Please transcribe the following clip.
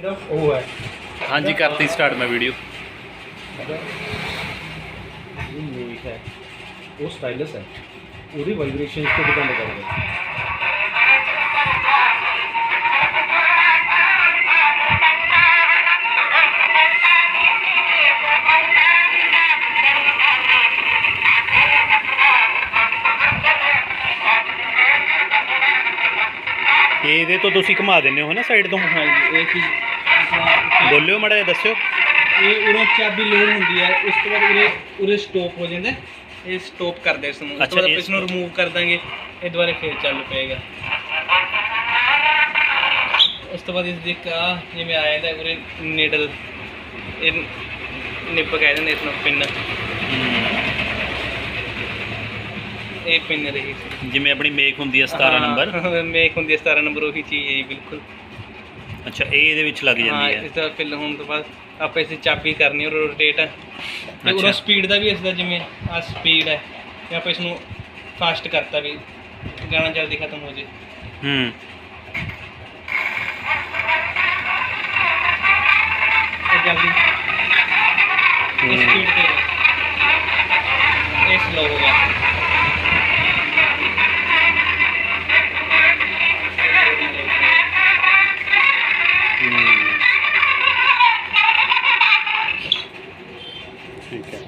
ਇਹਦਾ ਉਹ ਹੈ। ਹਾਂਜੀ ਕਰਤੀ ਸਟਾਰਟ ਮੈਂ ਵੀਡੀਓ ਇਹ ਮੇਕ ਹੈ। ਉਹ ਸਟਾਈਲਸ ਹੈ। ਉਹਦੀ ਵਾਈਬ੍ਰੇਸ਼ਨ ਤੇ ਡਿਪੈਂਡ ਕਰਦਾ ਇਹਦੇ ਤੋਂ ਤੁਸੀਂ ਘੁਮਾ ਦਿੰਦੇ ਹੋ ਨਾ ਸਾਈਡ ਤੋਂ? ਹਾਂਜੀ ਇਹ ਚੀਜ਼ ਬੋਲਿਓ ਮੜਾ ਜਿਹਾ ਦੱਸਿਓ। ਇਹ ਉਰੇ ਚਾਬੀ ਲੋਡ ਹੁੰਦੀ ਹੈ ਉਸ ਤੋਂ ਬਾਅਦ ਉਰੇ ਉਰੇ ਸਟਾਪ ਹੋ ਜਾਂਦਾ ਹੈ। ਇਹ ਸਟਾਪ ਕਰਦੇ ਇਸ ਨੂੰ। ਉਸ ਅੱਛਾ, ਤੋਂ ਬਾਅਦ ਇਹ ਆਪਾਂ ਇਸ ਨੂੰ stop। ਰਿਮੂਵ ਕਰ ਦਾਂਗੇ। ਇਹ ਦੁਬਾਰਾ ਫੇਰ ਚੱਲ ਪਏਗਾ। ਉਸ ਤੋਂ ਬਾਅਦ ਇਸ ਦੇ ਕਾ ਜਿਵੇਂ ਆਇਆ ਤਾਂ ਉਰੇ ਨੀਡਲ। ਇਹ ਨਿੱਪ ਕਹਿ ਦਿੰਦੇ ਇਸ ਨੂੰ ਪਿੰਨ। ਇਹ ਪਿੰਨ ਰਹੀ ਸੀ। ਜਿਵੇਂ ਆਪਣੀ ਮੇਕ ਹੁੰਦੀ ਹੈ 17 ਨੰਬਰ। ਹਾਂ, ਮੇਕ ਹੁੰਦੀ ਹੈ 17 ਨੰਬਰ ਉਹੀ ਚੀਜ਼ ਹੈ ਜੀ ਬਿਲਕੁਲ। ਅੱਛਾ ਇਹ ਇਹਦੇ ਵਿੱਚ ਲੱਗ ਜਾਂਦੀ ਹੈ ਇਸ ਦਾ ਫਿਲ ਹੋਣ ਤੋਂ ਬਾਅਦ ਆਪਾਂ ਇਸੇ ਚਾਬੀ ਕਰਨੀ ਔਰ ਰੋਟੇਟ ਤੇ ਉਹਦਾ ਸਪੀਡ ਦਾ ਵੀ ਇਸ ਦਾ ਜਿਵੇਂ ਆ ਸਪੀਡ ਹੈ ਤੇ ਆਪਾਂ ਇਸ ਨੂੰ ਫਾਸਟ ਕਰਤਾ ਵੀ ਗਾਣਾ ਜਲਦੀ ਖਤਮ ਹੋ ਜੇ। ਹੂੰ। ਤੇ ਜਲਦੀ। ਹੂੰ। ਸਪੀਡ ਠੀਕ ਹੈ।